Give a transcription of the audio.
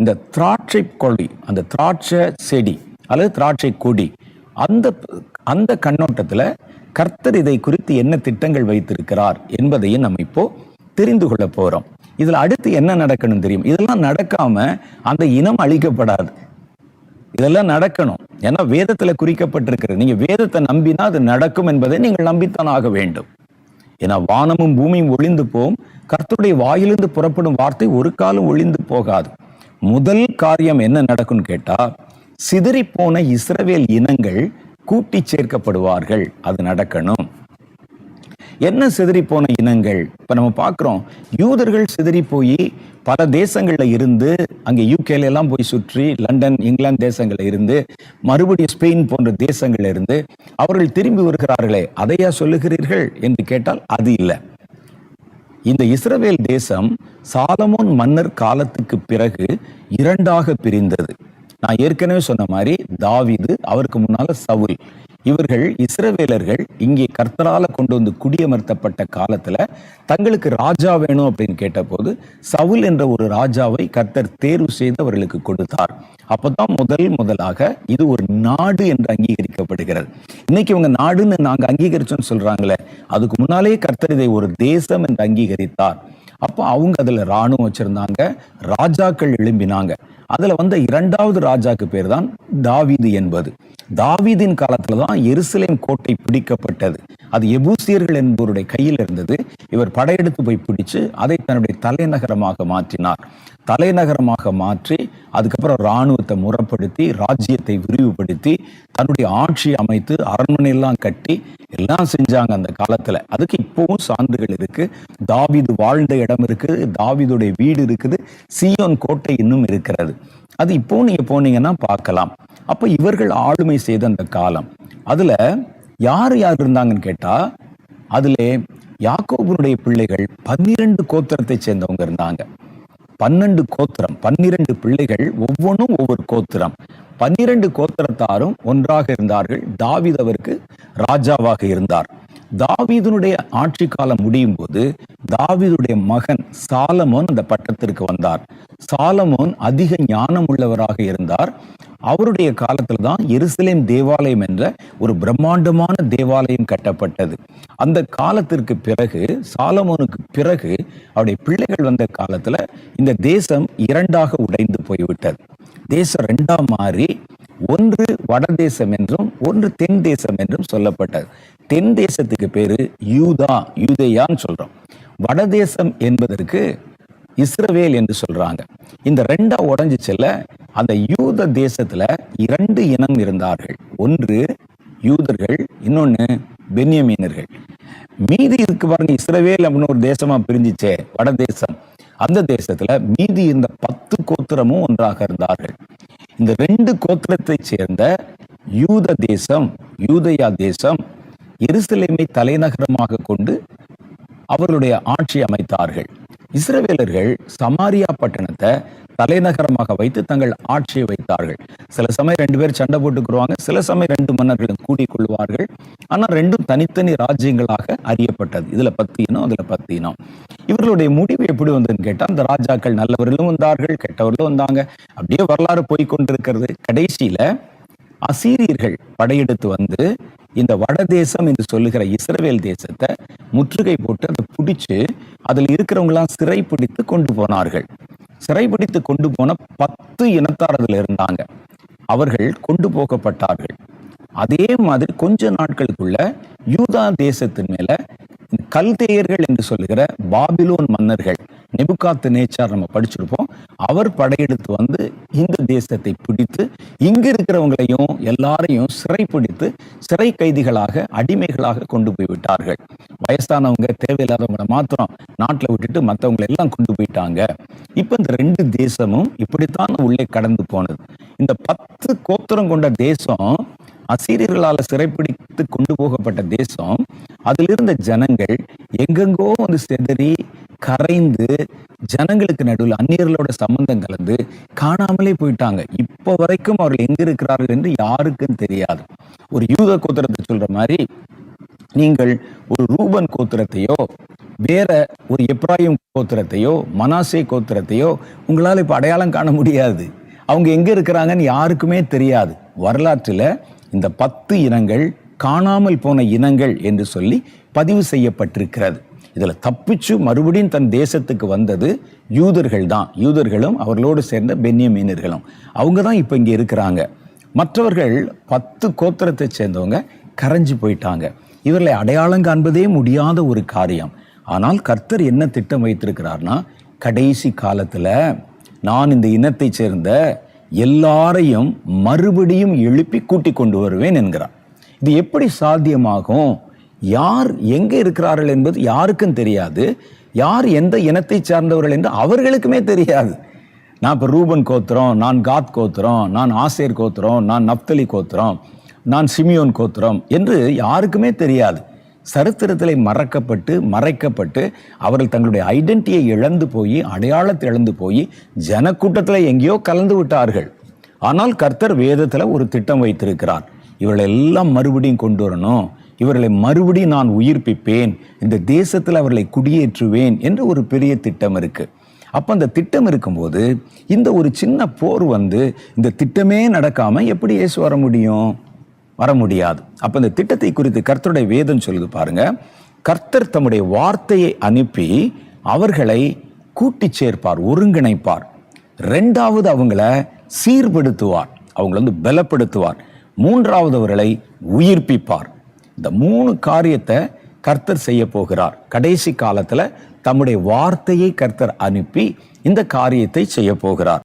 இந்த திராட்சை கொடி அந்த திராட்சை செடி அல்லது திராட்சை கொடி அந்த அந்த கண்ணோட்டத்துல கர்த்தர் இதை குறித்து என்ன திட்டங்கள் வைத்திருக்கிறார் என்பதையும் நம்ம இப்போ தெரிந்து கொள்ள போறோம். இதுல அடுத்து என்ன நடக்கணும் தெரியும்? இதெல்லாம் நடக்காம அந்த இனம் அழிக்கப்படாது. இதெல்லாம் நடக்கணும். ஏன்னா வேதத்துல குறிக்கப்பட்டிருக்கிறது. நீங்க வேதத்தை நம்பினா அது நடக்கும் என்பதை நீங்கள் நம்பித்தான் ஆக வேண்டும். ஏன்னா வானமும் பூமியும் ஒளிந்து போகும் கர்த்தருடைய வாயிலிருந்து புறப்படும் வார்த்தை ஒரு காலம் ஒளிந்து போகாது. முதல் காரியம் என்ன நடக்கும்னு கேட்டா சிதறி போன இஸ்ரவேல் இனங்கள் கூட்டி சேர்க்கப்படுவார்கள். அது நடக்கணும். என்ன சிதறி போன இனங்கள்? இப்ப நம்ம பார்க்குறோம் யூதர்கள் சிதறி போய் பல தேசங்கள்ல இருந்து அங்கே யூகேல எல்லாம் போய் சுற்றி லண்டன் இங்கிலாந்து தேசங்கள்ல இருந்து மறுபடியும் ஸ்பெயின் போன்ற தேசங்கள்ல இருந்து அவர்கள் திரும்பி வருகிறார்களே அதையா சொல்லுகிறீர்கள்? என்று கேட்டால் அது இல்லை. இந்த இஸ்ரவேல் தேசம் சாலமோன் மன்னர் காலத்துக்கு பிறகு இரண்டாக பிரிந்தது. நான் ஏற்கனவே சொன்ன மாதிரி தாவிது அவருக்கு முன்னால சவுல். இவர்கள் இஸ்ரவேலர்கள் இங்கே கர்த்தரால கொண்டு வந்து குடியமர்த்தப்பட்ட காலத்துல தங்களுக்கு ராஜா வேணும் அப்படின்னு கேட்டபோது சவுல் என்ற ஒரு ராஜாவை கர்த்தர் தேர்வு செய்து அவர்களுக்கு கொடுத்தார். அப்பதான் முதல் முதலாக இது ஒரு நாடு என்று அங்கீகரிக்கப்படுகிறது. இன்னைக்கு இவங்க நாடுன்னு நாங்க அங்கீகரிச்சோம்னு சொல்றாங்களே அதுக்கு முன்னாலேயே கர்த்தர் இதை ஒரு தேசம் என்று அங்கீகரித்தார். அப்போ அவங்க அதுல ராணுவம் வச்சிருந்தாங்க ராஜாக்கள் எழும்பினாங்க. அதுல வந்த இரண்டாவது ராஜாக்கு பேர் தான் தாவீது என்பது. தாவீதின் காலத்தில் தான் எருசலேம் கோட்டை பிடிக்கப்பட்டது. அது எபூசியர்கள் என்பவருடைய கையில் இருந்தது. இவர் படையெடுத்து போய் பிடிச்சு அதை தன்னுடைய தலைநகரமாக மாற்றினார். தலைநகரமாக மாற்றி அதுக்கப்புறம் இராணுவத்தை முறைப்படுத்தி ராஜ்யத்தை விரிவுபடுத்தி தன்னுடைய ஆட்சி அமைத்து அரண்மனை எல்லாம் கட்டி எல்லாம் செஞ்சாங்க அந்த காலத்துல. அதுக்கு இப்போவும் சான்றுகள் இருக்கு. தாவிது வாழ்ந்த இடம் இருக்குது தாவிதுடைய வீடு இருக்குது சியோன் கோட்டை இன்னும் இருக்கிறது. அது இப்போ நீங்க போனீங்கன்னா பார்க்கலாம். அப்ப இவர்கள் ஆளுமை செய்த அந்த காலம். அதுல யார் யார் இருந்தாங்கன்னு கேட்டா அதுல யாக்கோபனுடைய பிள்ளைகள் பன்னிரண்டு கோத்திரத்தை சேர்ந்தவங்க இருந்தாங்க. பன்னெண்டு கோத்திரம் பன்னிரண்டு பிள்ளைகள் ஒவ்வொன்றும் ஒவ்வொரு கோத்திரம். பன்னிரண்டு கோத்திரத்தாரும் ஒன்றாக இருந்தார்கள். தாவீது அவருக்கு ராஜாவாக இருந்தார். தாவீதனுடைய ஆட்சி காலம் முடியும் போது தாவீதுடைய மகன் சாலமோன் அந்த பட்டத்திற்கு வந்தார். சாலமோன் அதிக ஞானம் உள்ளவராக இருந்தார். அவருடைய காலத்துல தான் எருசலேம் தேவாலயம் என்ற ஒரு பிரம்மாண்டமான தேவாலயம் கட்டப்பட்டது. அந்த காலத்திற்கு பிறகு சாலமோனுக்கு பிறகு அவருடைய பிள்ளைகள் வந்த காலத்துல இந்த தேசம் இரண்டாக உடைந்து போய்விட்டது. தேசம் ரெண்டா மாறி ஒன்று வட தேசம் என்றும் ஒன்று தென் தேசம் என்றும் சொல்லப்பட்டது. தென் தேசத்துக்கு பேரு யூதா யூதேயான்னு சொல்றோம். வடதேசம் என்பதற்கு இஸ்ரவேல் என்று சொல்றாங்க. இந்த ரெண்டா உடைஞ்சு செல்ல அந்த யூத தேசத்துல இரண்டு இனம் இருந்தார்கள். ஒன்று யூதர்கள் இன்னொன்னு பென்யமீனர்கள். மீதி இருக்கு பாருங்க இஸ்ரவேல் அப்படின்னு ஒரு தேசமா பிரிஞ்சிச்சே வடதேசம் அந்த தேசத்துல மீதி இருந்த பத்து கோத்திரமும் ஒன்றாக இருந்தார்கள். இந்த ரெண்டு கோத்திரத்தை சேர்ந்த யூத தேசம் யூதயா தேசம் எருசலேமை தலைநகரமாக கொண்டு அவர்களுடைய ஆட்சி அமைத்தார்கள். இஸ்ரவேலர்கள் சமாரியா பட்டணத்தை தலைநகரமாக வைத்து தங்கள் ஆட்சியை வைத்தார்கள். சில சமயம் ரெண்டு பேர் சண்டை போட்டுக்குருவாங்க சில சமயம் ரெண்டு மன்னர்களும் கூடி கொள்வார்கள். ஆனால் ரெண்டும் தனித்தனி ராஜ்யங்களாக அறியப்பட்டது. இதுல பத்து இனம் அதுல பத்து இனம். இவர்களுடைய முடிவு எப்படி வந்ததுன்னு கேட்டால் அந்த ராஜாக்கள் நல்லவர்களும் வந்தார்கள் கெட்டவர்களும் வந்தாங்க. அப்படியே வரலாறு போய்கொண்டிருக்கிறது கடைசியில அசீரியர்கள் படையெடுத்து வந்து இந்த வடதேசம் என்று சொல்லுகிற இஸ்ரவேல் தேசத்தை முற்றுகை போட்டு அதை பிடிச்சு அதில் இருக்கிறவங்களாம் சிறை பிடித்து கொண்டு போனார்கள். சிறைபிடித்து கொண்டு போன பத்து இனத்தாரர்கள் இருந்தாங்க. அவர்கள் கொண்டு போகப்பட்டார்கள் அதே மாதிரி கொஞ்ச நாட்களுக்குள்ள யூதா தேசத்தின் மேல கல்தேயர்கள் என்று சொல்லுகிற பாபிலோன் மன்னர்கள் நெபுகாத்து நேச்சார் நம்ம படிச்சிருப்போம். அவர் படையெடுத்து வந்து இந்த தேசத்தை பிடித்து இங்க இருக்கிறவங்களையும் எல்லாரையும் சிறைப்பிடித்து சிறை கைதிகளாக அடிமைகளாக கொண்டு போய் விட்டார்கள். வயசானவங்க தேவையில்லாதவங்களை மாத்திரம் நாட்டில் விட்டுட்டு மற்றவங்களை எல்லாம் கொண்டு போயிட்டாங்க. இப்ப இந்த ரெண்டு தேசமும் இப்படித்தான் உள்ளே கடந்து போனது. இந்த பத்து கோத்திரம் கொண்ட தேசம் அசீரியர்களால சிறைப்பிடித்து கொண்டு போகப்பட்ட தேசம் அதில் இருந்த ஜனங்கள் எங்கெங்கோ வந்து செதறி கரைந்து ஜனங்களுக்கு நடுவில் அந்நியர்களோட சம்பந்தம் கலந்து காணாமலே போயிட்டாங்க. இப்போ வரைக்கும் அவர்கள் எங்க இருக்கிறார்கள் என்று யாருக்கும் தெரியாது. ஒரு யூத கோத்திரத்தை சொல்ற மாதிரி நீங்கள் ஒரு ரூபன் கோத்திரத்தையோ வேற ஒரு எப்ராயிம் கோத்திரத்தையோ மனாசே கோத்திரத்தையோ உங்களால் இப்போ அடையாளம் காண முடியாது. அவங்க எங்க இருக்கிறாங்கன்னு யாருக்குமே தெரியாது. வரலாற்றில் இந்த பத்து இனங்கள் காணாமல் போன இனங்கள் என்று சொல்லி பதிவு செய்யப்பட்டிருக்கிறது. இதில் தப்பிச்சு மறுபடியும் தன் தேசத்துக்கு வந்தது யூதர்கள் தான் யூதர்களும் அவர்களோடு சேர்ந்த பென்யமீனர்களும். அவங்க தான் இப்போ இங்கே இருக்கிறாங்க. மற்றவர்கள் பத்து கோத்திரத்தை சேர்ந்தவங்க கரைஞ்சு போயிட்டாங்க. இவர்களை அடையாளம் காண்பதே முடியாத ஒரு காரியம். ஆனால் கர்த்தர் என்ன திட்டம் வைத்திருக்கிறார்னா கடைசி காலத்தில் நான் இந்த இனத்தை சேர்ந்த எல்லாரையும் மறுபடியும் எழுப்பி கூட்டிக் கொண்டு வருவேன் என்கிறார். இது எப்படி சாத்தியமாகும்? யார் எங்கே இருக்கிறார்கள் என்பது யாருக்கும் தெரியாது. யார் எந்த இனத்தை சார்ந்தவர்கள் என்று அவர்களுக்குமே தெரியாது. நான் இப்போ ரூபன் கோத்திரம் நான் காத் கோத்திரம் நான் ஆசேர் கோத்திரம் நான் நப்தலி கோத்திரம் நான் சிமியோன் கோத்திரம் என்று யாருக்குமே தெரியாது. சரித்திரத்தில் மறக்கப்பட்டு மறைக்கப்பட்டு அவர்கள் தங்களுடைய ஐடென்டிட்டியை இழந்து போய் அடையாளத்தை இழந்து போய் ஜனக்கூட்டத்தில் எங்கேயோ கலந்து விட்டார்கள். ஆனால் கர்த்தர் வேதத்தில் ஒரு திட்டம் வைத்திருக்கிறார். இவர்களை எல்லாம் மறுபடியும் கொண்டு வரணும். இவர்களை மறுபடியும் நான் உயிர்ப்பிப்பேன். இந்த தேசத்தில் அவர்களை குடியேற்றுவேன் என்று ஒரு பெரிய திட்டம் இருக்கு. அப்போ அந்த திட்டம் இருக்கும்போது இந்த ஒரு சின்ன போர் வந்து இந்த திட்டமே நடக்காமல் எப்படி இயேசு வர முடியும்? வர முடியாது. அப்போ இந்த திட்டத்தை குறித்து கர்த்தருடைய வேதம் சொல்லுது பாருங்க. கர்த்தர் தம்முடைய வார்த்தையை அனுப்பி அவர்களை கூட்டி சேர்ப்பார் ஒருங்கிணைப்பார். ரெண்டாவது அவங்கள சீர்படுத்துவார். அவங்கள வந்து பலப்படுத்துவார். மூன்றாவதுவர்களை உயிர்ப்பிப்பார். இந்த மூணு காரியத்தை கர்த்தர் செய்ய போகிறார். கடைசி காலத்துல தம்முடைய வார்த்தையை கர்த்தர் அனுப்பி இந்த காரியத்தை செய்ய போகிறார்.